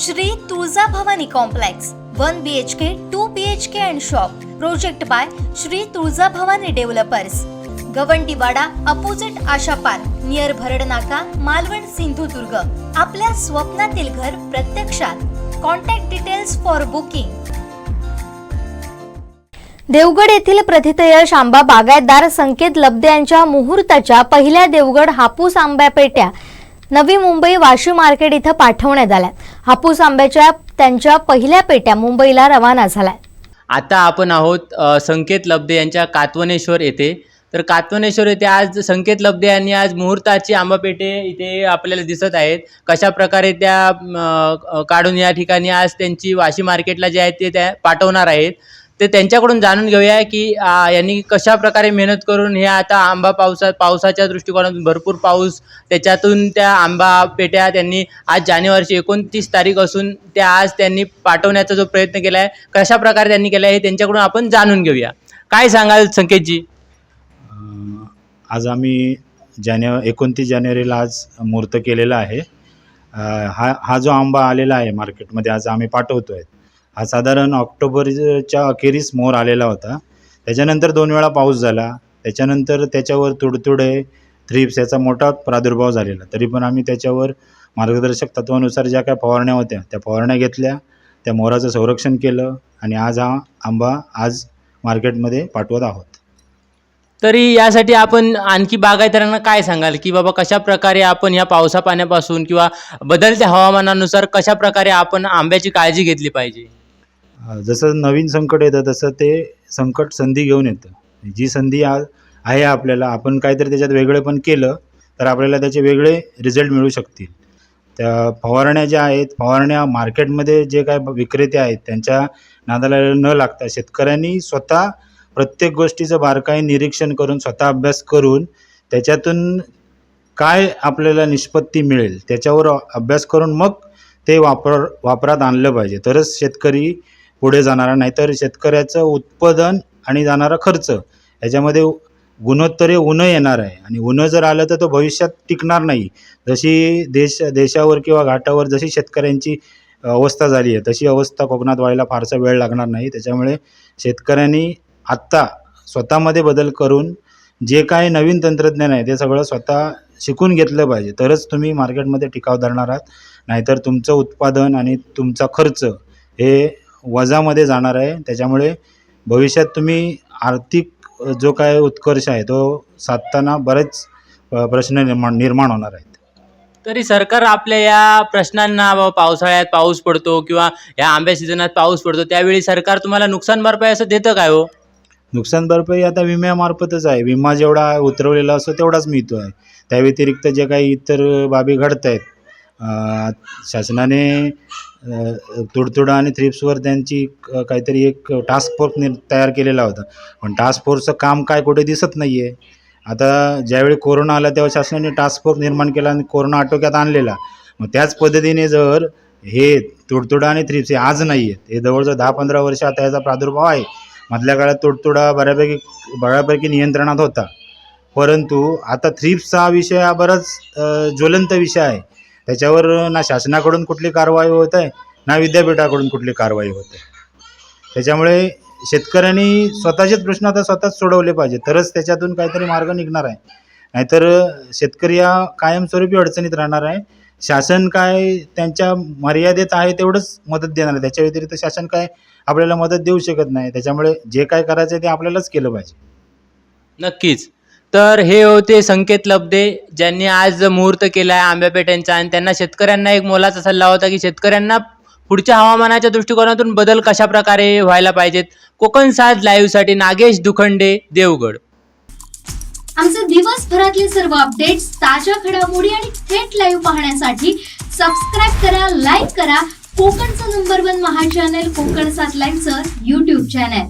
Shri Tuljabhavani complex one B H K two B H K and shop project by Shri Tuljabhavani developers Gawandiwada opposite Asha park near Bharad Naka Malvan Sindhudurg. आपल्या स्वप्नातील घर प्रत्यक्षात. Contact details for booking Devgad येथील प्रथितयश आंबा बागायतदार संकेत लब्दे यांच्या मुहूर्ताच्या पहिल्या देवगड हापूस आंब्या पेट्या नवी मुंबई वाशी मार्केट इथं पाठवण्यात आल्या. हापूस आंब्याच्या त्यांच्या पहिल्या पेट्या मुंबईला रवाना झाल्या. आता आपण आहोत संकेत लब्दे यांच्या कातवनेश्वर येथे. तर कातवनेश्वर येथे आज संकेत लब्दे यांनी आज मुहूर्ताची आंबापेठे इथे आपल्याला दिसत आहेत. कशा प्रकारे त्या काढून या ठिकाणी आज त्यांची वाशी मार्केटला जे आहेत ते त्या पाठवणार आहेत. ते त्यांच्याकडून जाणून घेऊया की यांनी कशा प्रकारे मेहनत करून हे आता आंबा पावसा पावसाच्या दृष्टिकोनातून भरपूर पाऊस त्याच्यातून त्या आंबा पेट्या त्यांनी आज जानेवारीची एकोणतीस तारीख असून त्या आज त्यांनी पाठवण्याचा जो प्रयत्न केला आहे कशा प्रकारे त्यांनी केला आहे हे त्यांच्याकडून आपण जाणून घेऊया. काय सांगाल संकेतजी? आज आम्ही जानेवा एकोणतीस जानेवारीला आज मुहूर्त केलेला आहे. हा हा जो आंबा आलेला आहे मार्केटमध्ये आज आम्ही पाठवतो आहे हा साधारण ऑक्टोबरच्या अखेरीस मोर आलेला होता. त्याच्यानंतर दोन वेळा पाऊस झाला. त्याच्यानंतर त्याच्यावर तुडतुडे थ्रिप्स याचा मोठा प्रादुर्भाव झालेला. तरी पण आम्ही त्याच्यावर मार्गदर्शक तत्वानुसार ज्या काय फवारण्या होत्या त्या फवारण्या घेतल्या. त्या मोराचं संरक्षण केलं आणि आज हा आंबा आज मार्केटमध्ये पाठवत आहोत. तरी यासाठी आपण आणखी बागायतदारांना काय सांगाल? की बाबा कशा प्रकारे आपण या पावसा पाण्यापासून किंवा बदलत्या हवामानानुसार कशा प्रकारे आपण आंब्याची काळजी घेतली पाहिजे? जसं नवीन संकट येतं तसं ते संकट संधी घेऊन येतं. जी संधी आज आहे आपल्याला आपण काहीतरी त्याच्यात वेगळे पण केलं तर आपल्याला त्याचे वेगळे रिझल्ट मिळू शकतील. त्या फवारण्या ज्या आहेत फवारण्या मार्केटमध्ये जे काय विक्रेते आहेत त्यांच्या नादाला न लागता शेतकऱ्यांनी स्वतः प्रत्येक गोष्टीचं बारकाई निरीक्षण करून स्वतः अभ्यास करून त्याच्यातून काय आपल्याला निष्पत्ती मिळेल त्याच्यावर अभ्यास करून मग ते वापर वापरात आणलं पाहिजे. तरच शेतकरी पुढे जाणारा नाहीतर शेतकऱ्याचं उत्पादन आणि जाणारा खर्च. याच्यामध्ये गुणोत्तरे उन्ह येणार आहे. आणि उन्ह जर आलं तर तो भविष्यात टिकणार नाही. जशी देश देशावर किंवा घाटावर जशी शेतकऱ्यांची अवस्था झाली आहे तशी अवस्था कोकणात व्हायला फारसा वेळ लागणार नाही. त्याच्यामुळे शेतकऱ्यांनी आत्ता स्वतःमध्ये बदल करून जे काय नवीन तंत्रज्ञान आहे ते सगळं स्वतः शिकून घेतलं पाहिजे. तरच तुम्ही मार्केटमध्ये टिकाव धरणार आहात. नाहीतर तुमचं उत्पादन आणि तुमचा खर्च हे वजामध्ये जाणार आहे. त्याच्यामुळे भविष्यात तुम्ही आर्थिक जो काय उत्कर्ष आहे तो साधताना बरेच प्रश्न निर्माण निर्माण होणार आहेत. तरी सरकार आपल्या या प्रश्नांना बाबा पावसाळ्यात पाऊस पडतो किंवा या आंब्या सीझनात पाऊस पडतो त्यावेळी सरकार तुम्हाला नुकसान भरपाई असं देतं काय हो? नुकसान भरपाई आता विम्यामार्फतच आहे. विमा जेवढा उतरवलेला असतो तेवढाच मिळतो आहे त्या व्यतिरिक्त जे काही इतर बाबी घडत आहेत शासनाने तुडतुडा आणि थ्रिप्सवर त्यांची काहीतरी एक टास्क फोर्स निर तयार केलेला होता. पण टास्क फोर्सचं काम काय कुठे दिसत नाही आहे आता ज्यावेळी कोरोना आला तेव्हा शासनाने टास्क फोर्स निर्माण केला आणि कोरोना आटोक्यात आणलेला. मग त्याच पद्धतीने जर हे तुडतुडा आणि थ्रिप्स हे आज नाही आहेत हे जवळजवळ दहा पंधरा वर्ष आता याचा प्रादुर्भाव आहे. मधल्या काळात तुडतुडा बऱ्यापैकी बऱ्यापैकी नियंत्रणात होता. परंतु आता थ्रिप्सचा हा विषय हा बराच ज्वलंत विषय आहे. त्याच्यावर ना शासनाकडून कुठली कारवाई होत आहे ना विद्यापीठाकडून कुठली कारवाई होत आहे. त्याच्यामुळे शेतकऱ्यांनी स्वतःचेच प्रश्न आता स्वतःच सोडवले पाहिजे तरच त्याच्यातून काहीतरी मार्ग निघणार आहे. नाहीतर शेतकरी हा कायमस्वरूपी अडचणीत राहणार आहे. शासन काय त्यांच्या मर्यादेत आहे तेवढंच मदत देणार आहे. त्याच्या व्यतिरिक्त शासन काय आपल्याला मदत देऊ शकत नाही. त्याच्यामुळे जे काय करायचं आहे ते आपल्यालाच केलं पाहिजे. नक्कीच. तर हे होते संकेत लब्धे ज्यांनी आज मुहूर्त केला आहे आंब्यापेट्यांचा आणि त्यांना शेतकऱ्यांना एक मोलाचा सल्ला होता की शेतकऱ्यांना पुढच्या हवामानाच्या दृष्टिकोनातून बदल कशा प्रकारे व्हायला पाहिजेत. कोकण साज लाईव्हसाठी नागेश दुखंडे देवगड. आमचे दिवसभरातले सर्व अपडेट्स ताज्या घडामोडी आणि थेट लाईव्ह पाहण्यासाठी सबस्क्राईब करा लाईक करा कोकणचं number one Maha channel Konkan सात लाईव्हचं युट्यूब चॅनल